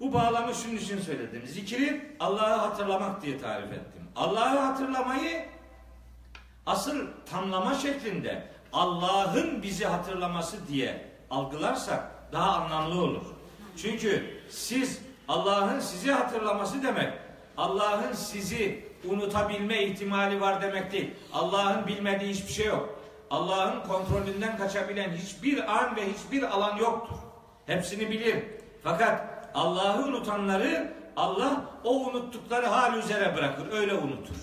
Bu bağlamı şunun için söyledim. Zikri Allah'ı hatırlamak diye tarif ettim. Allah'ı hatırlamayı asıl tamlama şeklinde Allah'ın bizi hatırlaması diye algılarsak daha anlamlı olur. Çünkü siz Allah'ın sizi hatırlaması demek Allah'ın sizi unutabilme ihtimali var demek değil. Allah'ın bilmediği hiçbir şey yok. Allah'ın kontrolünden kaçabilen hiçbir an ve hiçbir alan yoktur. Hepsini bilir. Fakat Allah'ı unutanları Allah o unuttukları hal üzere bırakır. Öyle unutur.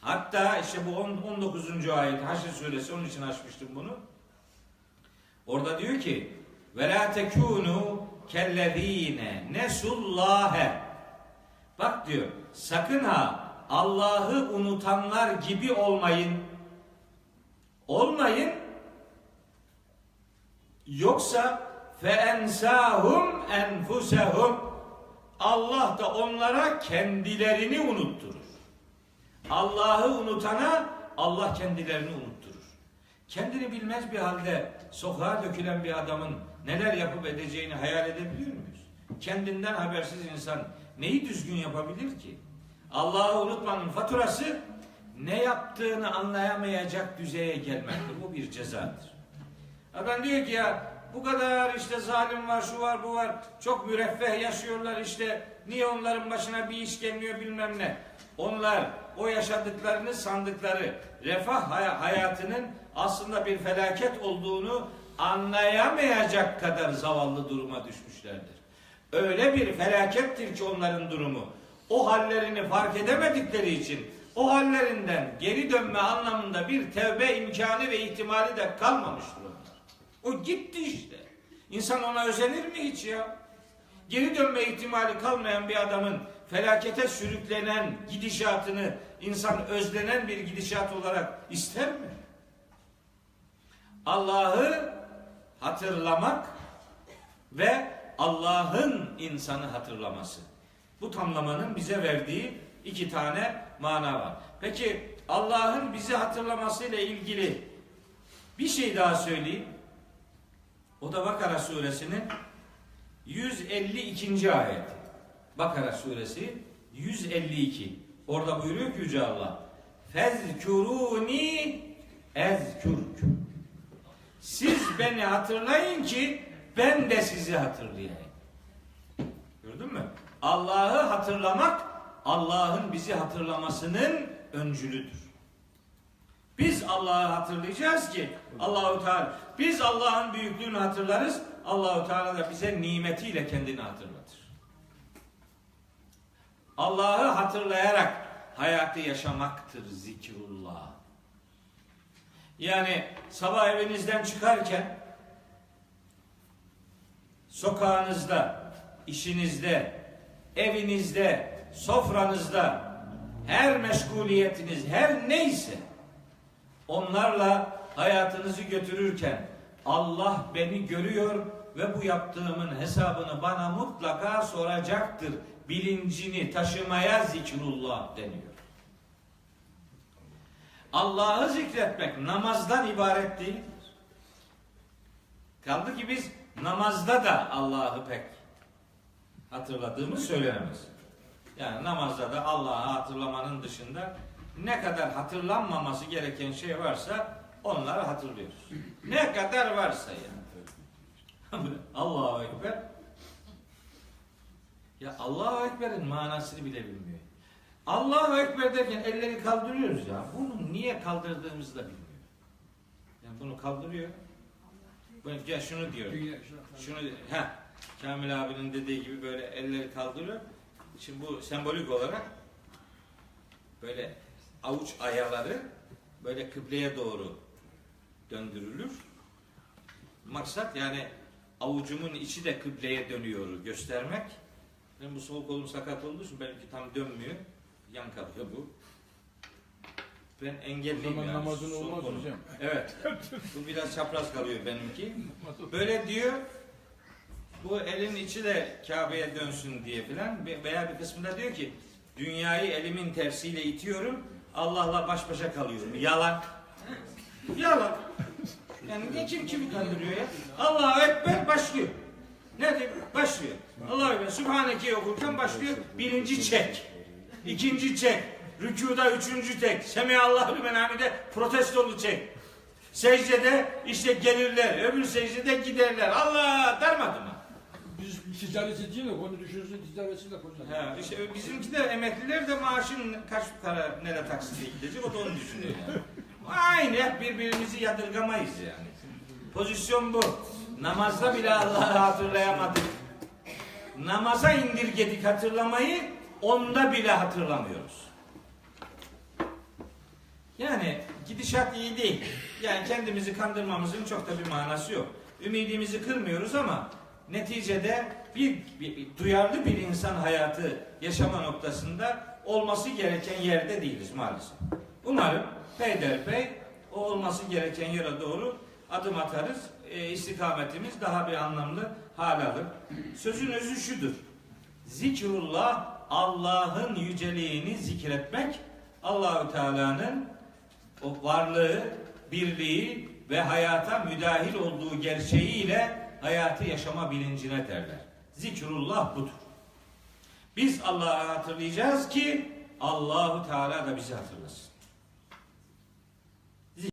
Hatta işte bu 19. ayet Haşr suresi onun için açmıştım bunu. Orada diyor ki ve la tekunu kellezine nesullâhe Bak diyor sakın ha Allah'ı unutanlar gibi olmayın. Olmayın. Yoksa fe ensahum enfusehum Allah da onlara kendilerini unutturur. Allah'ı unutana Allah kendilerini unutturur. Kendini bilmez bir halde sokağa dökülen bir adamın neler yapıp edeceğini hayal edebiliyor muyuz? Kendinden habersiz insan neyi düzgün yapabilir ki? Allah'ı unutmanın faturası ne yaptığını anlayamayacak düzeye gelmektir. Bu bir cezadır. Adam diyor ki ya bu kadar işte zalim var, şu var, bu var. Çok müreffeh yaşıyorlar işte. Niye onların başına bir iş gelmiyor bilmem ne. Onlar o yaşadıklarını sandıkları refah hay- hayatının aslında bir felaket olduğunu anlayamayacak kadar zavallı duruma düşmüşlerdir. Öyle bir felakettir ki onların durumu. O hallerini fark edemedikleri için o hallerinden geri dönme anlamında bir tevbe imkanı ve ihtimali de kalmamıştır onlar. O gitti işte. İnsan ona özenir mi hiç ya? Geri dönme ihtimali kalmayan bir adamın felakete sürüklenen gidişatını insan özlenen bir gidişat olarak ister mi? Allah'ı hatırlamak ve Allah'ın insanı hatırlaması. Bu tamlamanın bize verdiği iki tane mana var. Peki Allah'ın bizi hatırlamasıyla ilgili bir şey daha söyleyeyim. O da Bakara suresinin 152. ayeti. Bakara suresi 152. Orada buyuruyor ki Yüce Allah. Fezkuruni ezkürküm. Siz beni hatırlayın ki ben de sizi hatırlayayım. Gördün mü? Allah'ı hatırlamak Allah'ın bizi hatırlamasının öncülüdür. Biz Allah'ı hatırlayacağız ki Allahu Teala biz Allah'ın büyüklüğünü hatırlarız. Allahu Teala da bize nimetiyle kendini hatırlatır. Allah'ı hatırlayarak hayatı yaşamaktır zikrullah. Yani sabah evinizden çıkarken sokağınızda, işinizde, evinizde, sofranızda her meşguliyetiniz her neyse onlarla hayatınızı götürürken Allah beni görüyor ve bu yaptığımın hesabını bana mutlaka soracaktır bilincini taşımaya zikrullah deniyor. Allah'ı zikretmek namazdan ibaret değildir. Kaldı ki biz namazda da Allah'ı pek hatırladığımız söylenemez. Yani namazda da Allah'ı hatırlamanın dışında ne kadar hatırlanmaması gereken şey varsa onları hatırlıyoruz. Ne kadar varsa yani. Allahu Ekber. Ya Allahu Ekber'in manasını bile bilmiyor. Allahu Ekber derken elleri kaldırıyoruz ya. Bunu niye kaldırdığımızı da bilmiyor. Yani bunu kaldırıyor. Ya şunu diyor. Şunu ha Kamil abinin dediği gibi böyle elleri kaldırıyor. Şimdi bu sembolik olarak böyle avuç ayaları böyle kıbleye doğru döndürülür. Maksat yani avucumun içi de kıbleye dönüyor göstermek. Benim bu sol kolum sakat olduğu için benimki tam dönmüyor. Yan kalıyor bu. Ben engelliyim yani. namazın sol olmaz kolum. hocam. Evet. Bu biraz çapraz kalıyor benimki. Böyle diyor. Bu elin içi de Kabe'ye dönsün diye filan veya bir kısmında diyor ki dünyayı elimin tersiyle itiyorum. Allah'la baş başa kalıyorum. Yalan. Yalan. Yani ne kim kimi kandırıyor ya? Allahu Ekber başlıyor. Ne diyor? Başlıyor. Allah'a emanet. Sübhaneke'yi okurken başlıyor. Birinci çek. İkinci çek. Rükuda üçüncü tek. Semihallahü limen hamide protestolu çek. Secdede işte gelirler. Öbür secdede giderler. Allah dermedi mi? Biz ticareti değil de onu düşünürsün ticareti de kocaman. Ha, işte bizimki de emekliler de maaşın kaç para nereye taksitle gidecek o da onu düşünüyor yani. Aynı hep birbirimizi yadırgamayız yani. Pozisyon bu. Namazda bile Allah'ı hatırlayamadık. Namaza indirgedik hatırlamayı, onda bile hatırlamıyoruz. Yani gidişat iyi değil. Yani kendimizi kandırmamızın çok da bir manası yok. Ümidimizi kırmıyoruz ama neticede bir, bir- bir duyarlı bir insan hayatı yaşama noktasında olması gereken yerde değiliz maalesef. Umarım peyderpey o olması gereken yere doğru adım atarız. E, istikametimiz daha bir anlamlı hal alır. Sözün özü şudur. Zikrullah Allah'ın yüceliğini zikretmek Allahü Teala'nın o varlığı, birliği ve hayata müdahil olduğu gerçeğiyle hayatı yaşama bilincine derler. Zikrullah budur. Biz Allah'ı hatırlayacağız ki Allahu Teala da bizi hatırlasın.